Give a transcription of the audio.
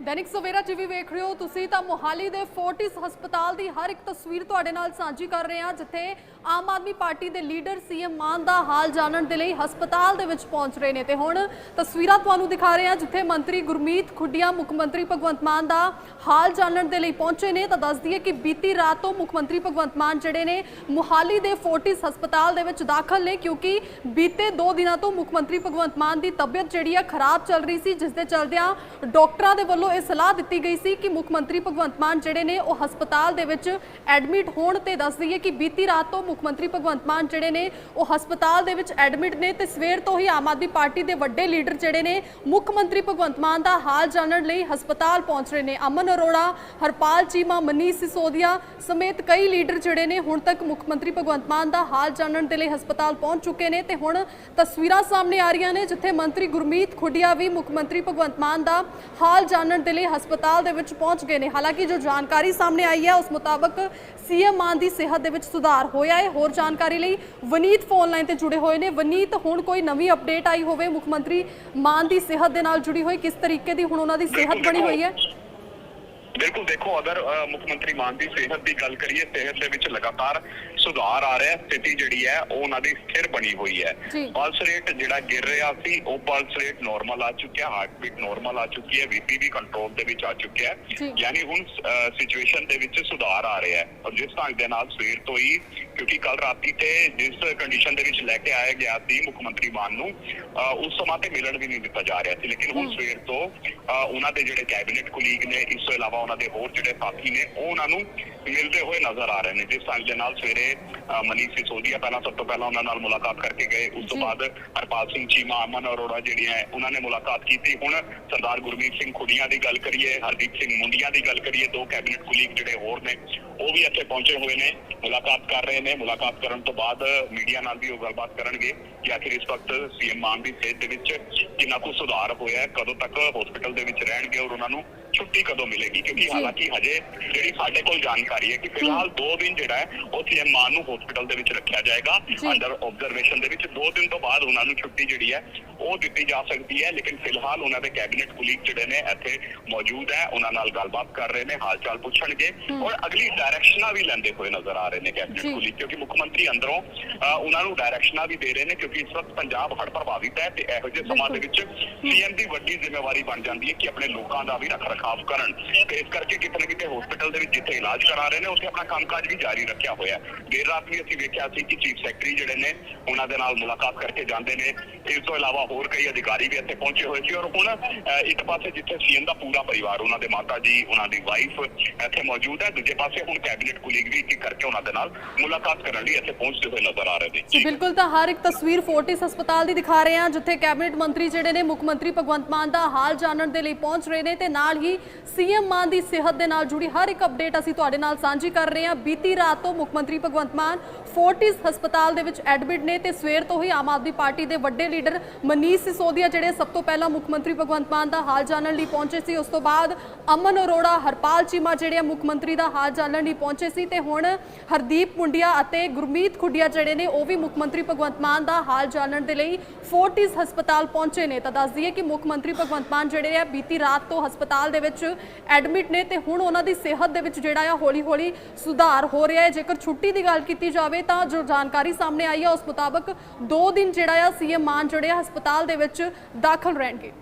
Dainik Savera TV ਵੇਖ ਰਹੇ ਹੋ ਤੁਸੀਂ ਤਾਂ ਮੋਹਾਲੀ ਦੇ ਫੋਰਟਿਸ ਹਸਪਤਾਲ ਦੀ ਹਰ ਇੱਕ ਤਸਵੀਰ ਤੁਹਾਡੇ ਨਾਲ ਸਾਂਝੀ ਕਰ ਰਹੇ ਹਾਂ, ਜਿੱਥੇ ਆਮ ਆਦਮੀ ਪਾਰਟੀ ਦੇ ਲੀਡਰ ਸੀਐਮ ਮਾਨ ਦਾ ਹਾਲ ਜਾਣਨ ਦੇ ਲਈ ਹਸਪਤਾਲ ਦੇ ਵਿੱਚ ਪਹੁੰਚ ਰਹੇ ਨੇ। ਤੇ ਹੁਣ ਤਸਵੀਰਾਂ ਤੁਹਾਨੂੰ ਦਿਖਾ ਰਹੇ ਹਾਂ, ਜਿੱਥੇ ਮੰਤਰੀ ਗੁਰਮੀਤ ਖੁੱਡੀਆਂ, ਮੁੱਖ ਮੰਤਰੀ ਭਗਵੰਤ ਮਾਨ ਦਾ ਹਾਲ ਜਾਣਨ ਦੇ ਲਈ ਪਹੁੰਚੇ ਨੇ। ਤਾਂ ਦੱਸ ਦਈਏ ਕਿ ਬੀਤੀ ਰਾਤ ਤੋਂ ਮੁੱਖ ਮੰਤਰੀ ਭਗਵੰਤ ਮਾਨ ਜਿਹੜੇ ਨੇ ਮੋਹਾਲੀ ਦੇ ਫੋਰਟਿਸ ਹਸਪਤਾਲ ਦੇ ਵਿੱਚ ਦਾਖਲ ਨੇ, ਕਿਉਂਕਿ ਬੀਤੇ 2 ਦਿਨਾਂ ਤੋਂ ਮੁੱਖ ਮੰਤਰੀ ਭਗਵੰਤ ਮਾਨ ਦੀ ਤਬੀਅਤ ਜਿਹੜੀ ਆ ਖਰਾਬ ਚੱਲ ਰਹੀ ਸੀ, ਜਿਸ ਦੇ ਚਲਦਿਆਂ ਡਾਕਟਰਾਂ ਦੇ ਵੱਲੋਂ ਇਹ ਸਲਾਹ ਦਿੱਤੀ ਗਈ ਸੀ ਕਿ ਮੁੱਖ ਮੰਤਰੀ ਭਗਵੰਤ ਮਾਨ ਜਿਹੜੇ ਨੇ ਉਹ ਹਸਪਤਾਲ ਦੇ ਵਿੱਚ ਐਡਮਿਟ ਹੋਣ ਤੇ ਦੱਸ ਦਈਏ ਕਿ ਬੀਤੀ ਰਾਤ ਤੋਂ ਮੁੱਖ ਮੰਤਰੀ ਭਗਵੰਤ ਮਾਨ ਜਿਹੜੇ ਨੇ ਉਹ ਹਸਪਤਾਲ ਦੇ ਵਿੱਚ ਐਡਮਿਟ ਨੇ ਤੇ ਸਵੇਰ ਤੋਂ ਹੀ ਆਮ ਆਦਮੀ ਪਾਰਟੀ ਦੇ ਵੱਡੇ ਲੀਡਰ ਜਿਹੜੇ ਨੇ ਮੁੱਖ ਮੰਤਰੀ ਭਗਵੰਤ ਮਾਨ ਦਾ ਹਾਲ ਜਾਣਨ ਲਈ ਹਸਪਤਾਲ ਪਹੁੰਚ ਰਹੇ ਨੇ। ਅਮਨ ਅਰੋੜਾ, ਹਰਪਾਲ ਚੀਮਾ, ਮਨੀਸ਼ ਸਿਸੋਦੀਆ ਸਮੇਤ ਕਈ ਲੀਡਰ ਜਿਹੜੇ ਨੇ ਹੁਣ ਤੱਕ ਮੁੱਖ ਮੰਤਰੀ ਭਗਵੰਤ ਮਾਨ ਦਾ ਹਾਲ ਜਾਣਨ ਦੇ ਲਈ ਹਸਪਤਾਲ ਪਹੁੰਚ ਚੁੱਕੇ ਨੇ ਤੇ ਹੁਣ ਤਸਵੀਰਾਂ ਸਾਹਮਣੇ ਆ ਰਹੀਆਂ ਨੇ ਜਿੱਥੇ ਮੰਤਰੀ ਗੁਰਮੀਤ ਖੁੱਡੀਆ ਵੀ ਮੁੱਖ ਮੰਤਰੀ ਭਗਵੰਤ ਮਾਨ ਦਾ ਹਾਲ ਜਾਣਨ ਦੇ ਲਈ ਹਸਪਤਾਲ ਦੇ ਵਿੱਚ ਪਹੁੰਚ ਗਏ ਨੇ। ਹਾਲਾਂਕਿ ਜੋ ਜਾਣਕਾਰੀ ਸਾਹਮਣੇ ਆਈ ਹੈ, ਉਸ ਮੁਤਾਬਕ ਸੀਐਮ ਮਾਨ ਦੀ ਸਿਹਤ ਦੇ ਵਿੱਚ ਸੁਧਾਰ ਹੋਇਆ ਹੈ। ਹੋਰ ਜਾਣਕਾਰੀ ਲਈ ਵਨੀਤ ਫੋਨ ਲਾਈਨ ਤੇ ਜੁੜੇ ਹੋਏ ਨੇ। ਵਨੀਤ, ਹੁਣ ਕੋਈ ਨਵੀਂ ਅਪਡੇਟ ਆਈ ਹੋਵੇ, ਮੁੱਖ ਮੰਤਰੀ ਮਾਨ ਦੀ ਸਿਹਤ ਦੇ ਨਾਲ ਜੁੜੀ ਹੋਈ, ਕਿਸ ਤਰੀਕੇ ਦੀ ਹੁਣ ਉਹਨਾਂ ਦੀ ਸਿਹਤ ਬਣੀ ਹੋਈ ਹੈ? ਬਿਲਕੁਲ ਦੇਖੋ ਅਗਰ ਮੁੱਖ ਮੰਤਰੀ ਮਾਨ ਦੀ ਸਿਹਤ ਦੀ ਗੱਲ ਕਰੀਏ ਸਿਹਤ ਦੇ ਵਿੱਚ ਲਗਾਤਾਰ ਸੁਧਾਰ ਆ ਰਿਹਾ ਸਥਿਤੀ ਜਿਹੜੀ ਹੈ ਉਹ ਉਹਨਾਂ ਦੀ ਸਥਿਰ ਬਣੀ ਹੋਈ ਹੈ। ਪਲਸ ਰੇਟ ਜਿਹੜਾ ਗਿਰ ਰਿਹਾ ਸੀ ਉਹ ਪਲਸ ਰੇਟ ਨਾਰਮਲ ਆ ਚੁੱਕਿਆ ਹਾਰਟ ਬੀਟ ਨਾਰਮਲ ਆ ਚੁੱਕੀ ਹੈ ਬੀਪੀ ਵੀ ਕੰਟਰੋਲ ਦੇ ਵਿੱਚ ਆ ਚੁੱਕਿਆ। ਹੈ ਯਾਨੀ ਹੁਣ ਸਿਚੁਏਸ਼ਨ ਦੇ ਵਿੱਚ ਸੁਧਾਰ ਆ ਰਿਹਾ ਹੈ ਔਰ ਜਿਸ ਢੰਗ ਦੇ ਨਾਲ ਸਵੇਰ ਤੋਂ ਹੀ ਕਿਉਂਕਿ ਕੱਲ ਰਾਤੀ ਤੇ ਜਿਸ ਕੰਡੀਸ਼ਨ ਦੇ ਵਿੱਚ ਲੈ ਕੇ ਆਇਆ ਗਿਆ ਸੀ ਮੁੱਖ ਮੰਤਰੀ ਮਾਨ ਨੂੰ ਉਸ ਸਮਾਂ ਤੇ ਮਿਲਣ ਵੀ ਨਹੀਂ ਦਿੱਤਾ ਜਾ ਰਿਹਾ ਸੀ। ਲੇਕਿਨ ਹੁਣ ਸਵੇਰ ਤੋਂ ਉਹਨਾਂ ਦੇ ਜਿਹੜੇ ਕੈਬਨਿਟ ਕੁਲੀਗ ਨੇ ਇਸ ਤੋਂ ਇਲਾਵਾ ਉਹਨਾਂ ਦੇ ਹੋਰ ਜਿਹੜੇ ਸਾਥੀ ਨੇ ਉਹ ਉਹਨਾਂ ਨੂੰ ਮਿਲਦੇ ਹੋਏ ਨਜ਼ਰ ਆ ਰਹੇ ਨੇ। ਜਿਸ ਢੰਗ ਦੇ ਨਾਲ ਸਵੇਰੇ ਮਨੀਸ਼ ਸਿਸੋਦੀਆ ਪਹਿਲਾਂ ਸਭ ਤੋਂ ਪਹਿਲਾਂ ਉਹਨਾਂ ਨਾਲ ਮੁਲਾਕਾਤ ਕਰਕੇ ਗਏ। ਉਸ ਤੋਂ। ਬਾਅਦ ਹਰਪਾਲ ਸਿੰਘ ਚੀਮਾ ਅਮਨ ਅਰੋੜਾ ਜਿਹੜੀਆਂ ਉਹਨਾਂ ਨੇ ਮੁਲਾਕਾਤ ਕੀਤੀ। ਹੁਣ ਸਰਦਾਰ ਗੁਰਮੀਤ ਸਿੰਘ ਖੁੱਡੀਆਂ ਦੀ ਗੱਲ ਕਰੀਏ ਹਰਦੀਪ ਸਿੰਘ ਮੁੰਡੀਆਂ ਦੀ ਗੱਲ ਕਰੀਏ ਦੋ ਕੈਬਨਿਟ ਕੁਲੀਗ ਜਿਹੜੇ ਹੋਰ ਨੇ ਉਹ ਵੀ ਇੱਥੇ ਪਹੁੰਚੇ ਹੋਏ ਨੇ ਮੁਲਾਕਾਤ ਕਰ ਰਹੇ ਨੇ। ਮੁਲਾਕਾਤ ਕਰਨ ਤੋਂ ਬਾਅਦ ਮੀਡੀਆ ਨਾਲ ਵੀ ਉਹ ਗੱਲਬਾਤ ਕਰਨਗੇ ਕਿ ਆਖਿਰ ਇਸ ਵਕਤ ਸੀਐਮ ਮਾਨ ਦੀ ਸਿਹਤ ਦੇ ਵਿੱਚ ਕਿੰਨਾ ਕੁ ਸੁਧਾਰ ਹੋਇਆ ਹੈ, ਕਦੋਂ ਤੱਕ ਹਸਪੀਟਲ ਦੇ ਵਿੱਚ ਰਹਿਣਗੇ ਔਰ ਉਹਨਾਂ ਨੂੰ ਛੁੱਟੀ ਕਦੋਂ ਮਿਲੇਗੀ? ਕਿਉਂਕਿ। ਹਾਲਾਂਕਿ ਹਜੇ ਜਿਹੜੀ ਸਾਡੇ ਕੋਲ ਜਾਣਕਾਰੀ ਹੈ ਕਿ ਫਿਲਹਾਲ 2 ਦਿਨ ਜਿਹੜਾ ਹੈ ਉਹ ਸੀਐਮ ਮਾਨ ਨੂੰ ਹਸਪੀਟਲ ਦੇ ਵਿੱਚ ਰੱਖਿਆ ਜਾਏਗਾ। ਅੰਡਰ ਆਬਜ਼ਰਵੇਸ਼ਨ ਦੇ ਵਿੱਚ 2 ਦਿਨ ਤੋਂ ਬਾਅਦ ਉਹਨਾਂ ਨੂੰ ਛੁੱਟੀ ਜਿਹੜੀ ਹੈ ਉਹ ਦਿੱਤੀ ਜਾ ਸਕਦੀ ਹੈ। ਲੇਕਿਨ ਫਿਲਹਾਲ ਉਹਨਾਂ ਦੇ ਕੈਬਨਿਟ ਕੁਲੀਗ ਜਿਹੜੇ ਨੇ ਇੱਥੇ ਮੌਜੂਦ ਹੈ ਉਹਨਾਂ ਨਾਲ ਗੱਲਬਾਤ ਕਰ ਰਹੇ ਨੇ ਹਾਲ ਚਾਲ ਪੁੱਛਣਗੇ ਔਰ ਅਗਲੀ ਡਾਇਰੈਕਸ਼ਨਾਂ ਵੀ ਲੈਂਦੇ ਹੋਏ ਨਜ਼ਰ ਆ ਰਹੇ ਨੇ ਕੈਬਨਿਟ ਜੀ। ਕੁਲੀਗ ਕਿਉਂਕਿ ਮੁੱਖ ਮੰਤਰੀ ਅੰਦਰੋਂ ਉਹਨਾਂ ਨੂੰ ਡਾਇਰੈਕਸ਼ਨਾਂ ਵੀ ਦੇ ਰਹੇ ਨੇ ਕਿਉਂਕਿ ਇਸ ਵਕਤ ਪੰਜਾਬ ਹੜ੍ਹ ਪ੍ਰਭਾਵਿਤ ਹੈ ਤੇ ਇਹੋ ਜਿਹੇ ਸਮਾਂ ਦੇ ਵਿੱਚ ਸੀਐਮ ਦੀ ਵੱਡੀ ਜ਼ਿੰਮੇਵਾਰੀ ਬਣ ਜਾਂਦੀ ਹੈ ਕਿ ਆਪਣੇ ਲੋਕਾਂ ਦਾ ਵੀ ਰੱਖ ਰਖਾਵ ਕਰਨ ਤੇ ਇਸ ਕਰਕੇ ਕਿਤੇ ਨਾ ਕਿਤੇ ਹਸਪੀਟਲ ਦੇ ਵਿੱਚ ਜਿੱਥੇ ਇਲਾਜ ਕਰਾ ਰਹੇ ਨੇ, ਉੱਥੇ ਆਪਣਾ ਕੰਮਕਾਜ ਵੀ ਜਾਰੀ ਰੱਖਿਆ ਹੋਇਆ ਦੇਰ ਰਾਤ ਵੀ ਅਸੀਂ ਵੇਖਿਆ ਸੀ ਕਿ ਚੀਫ ਸੈਕਟਰੀ ਜਿਹੜੇ ਨੇ, ਉਹਨਾਂ ਦੇ ਨਾਲ ਮੁਲਾਕਾਤ ਕਰਕੇ ਜਾਂਦੇ ਨੇ। ਇਸ ਤੋਂ ਇਲਾਵਾ ਹੋਰ ਕਈ ਅਧਿਕਾਰੀ ਵੀ ਇੱਥੇ ਪਹੁੰਚੇ ਹੋਏ ਸੀ। ਔਰ ਹੁਣ ਇੱਕ ਪਾਸੇ ਜਿੱਥੇ ਸੀਐਮ ਦਾ ਪੂਰਾ ਪਰਿਵਾਰ, ਉਹਨਾਂ ਦੇ ਮਾਤਾ ਜੀ, ਉਹਨਾਂ ਦੀ ਵਾਈਫ ਇੱਥੇ ਮੌਜੂਦ ਹੈ। ਦੂਜੇ ਪਾਸੇ ਹੁਣ ਕੈਬਨਿਟ ਕੁਲੀਗ ਵੀ ਇੱਕ ਕਰਕੇ ਉਹਨਾਂ ਦੇ ਨਾਲ ਮੁਲਾਕਾਤ ਕਰਨ ਲਈ ਇੱਥੇ ਪਹੁੰਚਦੇ ਹੋਏ ਨਜ਼ਰ ਆ ਰਹੇ ਨੇ। ਬਿਲਕੁਲ ਤਾਂ ਹਰ ਇੱਕ ਤਸਵੀਰ ਫੋਰਟਿਸ ਹਸਪਤਾਲ ਦੀ ਦਿਖਾ ਰਹੇ ਹਾਂ, ਜਿੱਥੇ ਕੈਬਨਿਟ ਮੰਤਰੀ ਜਿਹੜੇ ਨੇ, ਮੁੱਖ ਮੰਤਰੀ ਭਗਵੰਤ ਮਾਨ ਦਾ ਹਾਲ ਜਾਣਨ ਦੇ ਲਈ ਪਹੁੰਚ ਰਹੇ ਨੇ ਤੇ ਨਾਲ ਹੀ ਸੀਐਮ ਮਾਨ ਦੀ ਸਿਹਤ ਦੇ ਨਾਲ ਜੁੜੀ ਹਰ ਇੱਕ ਅਪਡੇਟ ਅਸੀਂ ਤੁਹਾਡੇ ਨਾਲ ਸਾਂਝੀ ਕਰ ਰਹੇ ਹਾਂ। ਬੀਤੀ ਰਾਤ ਤੋਂ ਮੁੱਖ ਮੰਤਰੀ ਭਗਵੰਤ ਮਾਨ ਫੋਰਟਿਸ ਹਸਪਤਾਲ ਦੇ ਵਿੱਚ ਐਡਮਿਟ ਨੇ ਤੇ ਸਵੇਰ ਤੋਂ ਹੀ ਆਮ ਆਦਮੀ ਪਾਰਟੀ ਦੇ ਵੱਡੇ ਲੀਡਰ ਮਨੀਸ਼ ਸਿਸੋਦੀਆ, ਜਿਹੜੇ ਸਭ ਤੋਂ ਪਹਿਲਾਂ ਮੁੱਖ ਮੰਤਰੀ ਭਗਵੰਤ ਮਾਨ ਦਾ ਹਾਲ ਜਾਣਨ ਲਈ ਪਹੁੰਚੇ ਸੀ, ਉਸ ਤੋਂ ਬਾਅਦ ਅਮਨ ਅਰੋੜਾ, ਹਰਪਾਲ ਚੀਮਾ ਜਿਹੜੇ ਆ ਮੁੱਖ ਮੰਤਰੀ ਦਾ ਹਾਲ ਜਾਣਨ ਲਈ ਪਹੁੰਚੇ ਸੀ ਤੇ ਹੁਣ ਹਰਦੀਪ ਪੁੰਡਿਆ ਅਤੇ ਗੁਰਮੀਤ ਖੁੱਡੀਆ ਜਿਹੜੇ ਨੇ ਉਹ ਵੀ ਮੁੱਖ ਮੰਤਰੀ ਭਗਵੰਤ ਮਾਨ ਦਾ ਹਾਲ ਜਾਣਨ ਦੇ ਲਈ ਫੋਰਟਿਸ ਹਸਪਤਾਲ ਪਹੁੰਚੇ ਨੇ। ਤਾਂ ਦੱਸ ਦਈਏ ਕਿ ਮੁੱਖ ਮੰਤਰੀ ਭਗਵੰਤ ਮਾਨ ਜਿਹੜੇ ਆ ਬੀਤੀ ਰਾਤ ਤੋਂ ਹਸਪਤਾਲ ਦੇ ਵਿੱਚ ਐਡਮਿਟ ਨੇ ਤੇ ਹੁਣ ਉਹਨਾਂ ਦੀ ਸਿਹਤ ਦੇ ਵਿੱਚ ਜਿਹੜਾ ਆ ਹੌਲੀ-ਹੌਲੀ ਸੁਧਾਰ ਹੋ ਰਿਹਾ ਹੈ। ਜੇਕਰ ਛੁੱਟੀ ਦੀ ਗੱਲ ਕੀਤੀ ਜਾਵੇ ਤਾਂ ਜੋ ਜਾਣਕਾਰੀ ਸਾਹਮਣੇ ਆਈ ਹੈ ਉਸ ਮੁਤਾਬਕ 2 ਦਿਨ ਜਿਹੜਾ ਆ ਸੀਐਮ ਮਾਨ ਜਿਹੜੇ ਆ ਹਸਪਤਾਲ ਦੇ ਵਿੱਚ ਦਾਖਲ ਰਹਿਣਗੇ।